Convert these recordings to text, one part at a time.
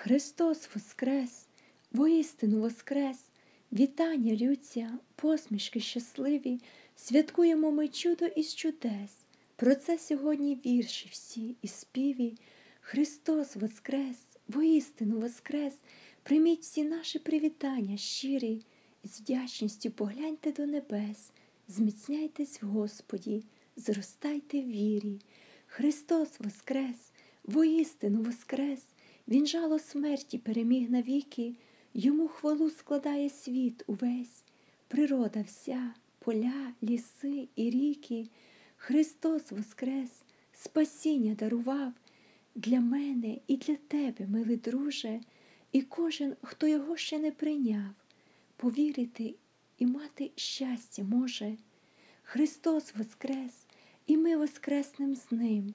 Христос Воскрес, воістину Воскрес, вітання лються, посмішки щасливі, святкуємо ми чудо із чудес. Про це сьогодні вірші всі і співі. Христос Воскрес, воістину Воскрес, прийміть всі наші привітання щирі, з вдячністю погляньте до небес, зміцняйтесь в Господі, зростайте в вірі. Христос Воскрес, воістину Воскрес, Він жало смерті переміг навіки, йому хвалу складає світ увесь, природа вся, поля, ліси і ріки. Христос Воскрес, спасіння дарував для мене і для тебе, милий друже, і кожен, хто його ще не прийняв, повірити і мати щастя може. Христос Воскрес, і ми воскреснем з Ним.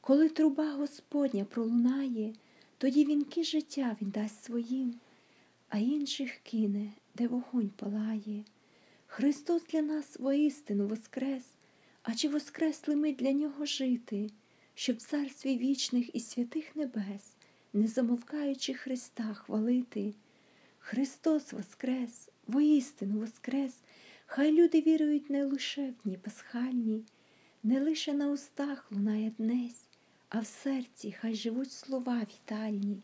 Коли труба Господня пролунає, тоді вінки життя Він дасть своїм, а інших кине, де вогонь палає. Христос для нас воістину воскрес, а чи воскресли ми для Нього жити, щоб в царстві вічних і святих небес, не замовкаючи Христа хвалити? Христос Воскрес, воістину Воскрес, хай люди вірують не лише в дні пасхальні, не лише на устах лунає днесь, а в серці хай живуть слова вітальні.